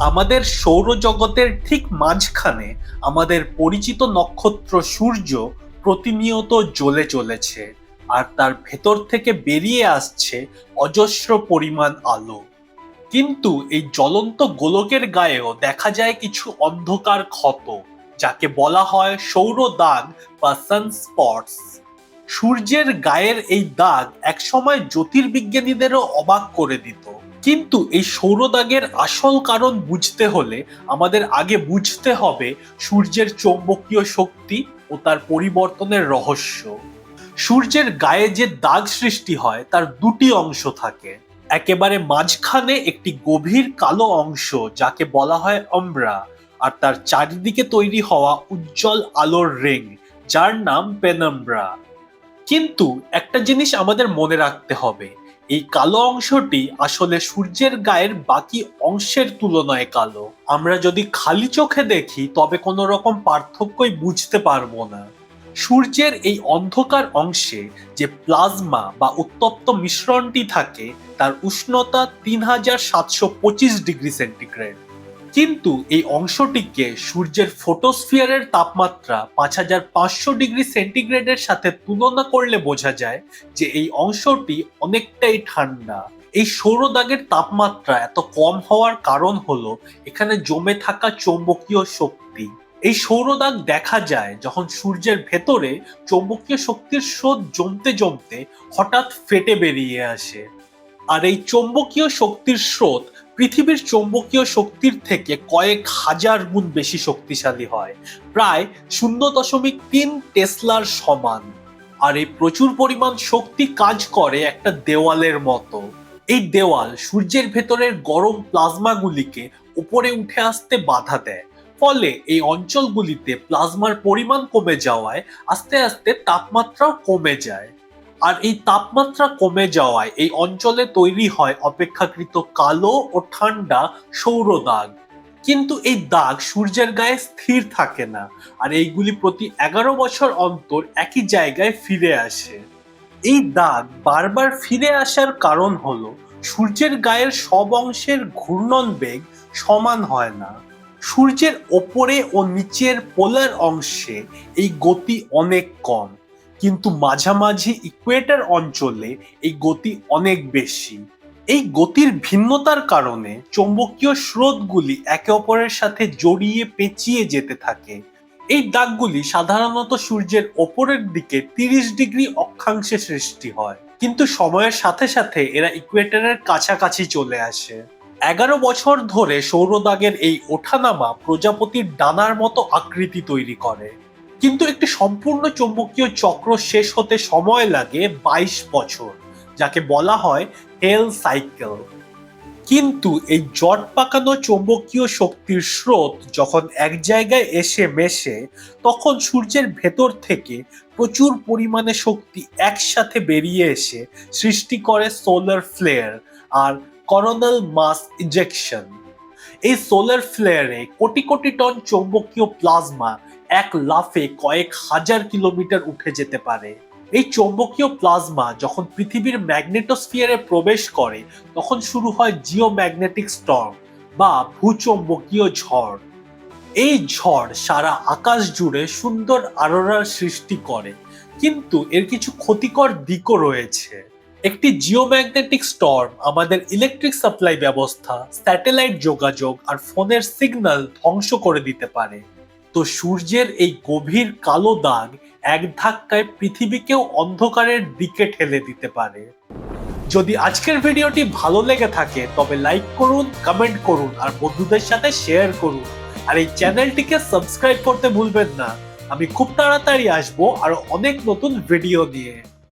আমাদের সৌরজগতের ঠিক মাঝখানে আমাদের পরিচিত নক্ষত্র সূর্য প্রতিনিয়ত জ্বলে চলেছে আর তার ভেতর থেকে বেরিয়ে আসছে অজস্র পরিমাণ আলো। কিন্তু এই জ্বলন্ত গোলকের গায়েও দেখা যায় কিছু অন্ধকার ক্ষত, যাকে বলা হয় সৌর দাগ বা সানস্পটস। সূর্যের গায়ের এই দাগ একসময় জ্যোতির্বিজ্ঞানীদেরও অবাক করে দিত। কিন্তু এই সৌরদাগের আসল কারণ বুঝতে হলে আমাদের আগে বুঝতে হবে সূর্যের চৌম্বকীয় শক্তি ও তার পরিবর্তনের রহস্য। সূর্যের গায়ে যে দাগ সৃষ্টি হয়, তার দুটি অংশ থাকে। একেবারে মাঝখানে একটি গভীর কালো অংশ, যাকে বলা হয় অম্ব্রা আর তার চারিদিকে তৈরি হওয়া উজ্জ্বল আলোর রিং, যার নাম পেনাম্ব্রা কিন্তু একটা জিনিস আমাদের মনে রাখতে হবে এই কালো অংশটি আসলে সূর্যের গায়ের বাকি অংশের তুলনায় কালো। আমরা যদি খালি চোখে দেখি, তবে কোনো রকম পার্থক্যই বুঝতে পারব না। সূর্যের এই অন্ধকার অংশে যে প্লাজমা বা উত্তপ্ত মিশ্রণটি থাকে, তার উষ্ণতা তিন হাজার সাতশো পঁচিশ ডিগ্রি সেন্টিগ্রেড। কিন্তু এই অংশটিকে সূর্যের ফোটোস্ফিয়ারের তাপমাত্রা পাঁচ হাজার পাঁচশো ডিগ্রি সেন্টিগ্রেডের সাথে তুলনা করলে বোঝা যায় যে এই অংশটি অনেকটাই ঠান্ডা। এই সৌরদাগের তাপমাত্রা এত কম হওয়ার কারণ হলো এখানে জমে থাকা চৌম্বকীয় শক্তি। এই সৌরদাগ দেখা যায় যখন সূর্যের ভেতরে চৌম্বকীয় শক্তির স্রোত জমতে জমতে হঠাৎ ফেটে বেরিয়ে আসে। আর এই চৌম্বকীয় শক্তির স্রোত পৃথিবীর চৌম্বকীয় শক্তির থেকে কয়েক হাজার গুণ বেশি শক্তিশালী হয়। প্রায় শূন্য দশমিক তিন টেসলার সমান। আর এই প্রচুর পরিমাণ শক্তি কাজ করে একটা দেওয়ালের মতো। এই দেওয়াল সূর্যের ভেতরের গরম প্লাজমাগুলিকে উপরে উঠে আসতে বাধা দেয়। ফলে এই অঞ্চলগুলিতে প্লাজমার পরিমাণ কমে যাওয়ায় আস্তে আস্তে তাপমাত্রাও কমে যায়। আর এই তাপমাত্রা কমে যাওয়ায় এই অঞ্চলে তৈরি হয় অপেক্ষাকৃত কালো ও ঠান্ডা সৌর দাগ। কিন্তু এই দাগ সূর্যের গায়ে স্থির থাকে না আর এইগুলি প্রতি এগারো বছর অন্তর একই জায়গায় ফিরে আসে। এই দাগ বারবার ফিরে আসার কারণ হলো সূর্যের গায়ের সব অংশের ঘূর্ণন বেগ সমান হয় না। সূর্যের ওপরে ও নিচের পোলার অংশে এই গতি অনেক কম। কিন্তু মাঝামাঝি ইকুয়েটার অঞ্চলে এই গতি অনেক বেশি। এই গতির ভিন্নতার কারণে চৌম্বকীয় স্রোতগুলি একে অপরের সাথে জড়িয়ে পেঁচিয়ে যেতে থাকে। এই দাগগুলি সাধারণত সূর্যের ওপরের দিকে তিরিশ ডিগ্রি অক্ষাংশে সৃষ্টি হয়। কিন্তু সময়ের সাথে সাথে এরা ইকুয়েটরের কাছাকাছি চলে আসে। এগারো বছর ধরে সৌরদাগের এই ওঠানামা প্রজাপতির ডানার মতো আকৃতি তৈরি করে। কিন্তু একটি সম্পূর্ণ চৌম্বকীয় চক্র শেষ হতে সময় লাগে বাইশ বছর, যাকে বলা হয় হেল সাইকেল। কিন্তু এই জট পাকানো চৌম্বকীয় শক্তির স্রোত যখন এক জায়গায় এসে মেশে, তখন সূর্যের ভেতর থেকে প্রচুর পরিমাণে শক্তি একসাথে বেরিয়ে এসে সৃষ্টি করে সোলার ফ্লেয়ার আর করোনাল মাস ইজেকশন এই সোলার ফ্লেয়ারে কোটি কোটি টন চৌম্বকীয় প্লাজমা এক লাফে কয়েক হাজার কিলোমিটার উঠে যেতে পারে। এই চৌম্বকীয় প্লাজমা যখন পৃথিবীর ম্যাগনেটোস্ফিয়ারে প্রবেশ করে, তখন শুরু হয় জিওম্যাগনেটিক স্টর্ম বা ভূচৌম্বকীয় ঝড়। এই ঝড় সারা আকাশ জুড়ে সুন্দর আরোরার সৃষ্টি করে, কিন্তু এর কিছু ক্ষতিকর দিকও রয়েছে। একটি জিওম্যাগনেটিক স্টর্ম আমাদের ইলেকট্রিক সাপ্লাই ব্যবস্থা, স্যাটেলাইট যোগাযোগ আর ফোনের সিগন্যাল ধ্বংস করে দিতে পারে। তো সূর্যের এই গভীর কালো দাগ এক ধাক্কায় পৃথিবীকেও অন্ধকারের দিকে ঠেলে দিতে পারে। যদি আজকের ভিডিওটি ভালো লেগে থাকে, তবে লাইক করুন, কমেন্ট করুন, আর বন্ধুদের সাথে শেয়ার করুন। আর এই চ্যানেলটিকে সাবস্ক্রাইব করতে ভুলবেন না। আমি খুব তাড়াতাড়ি আসব আর অনেক নতুন ভিডিও নিয়ে।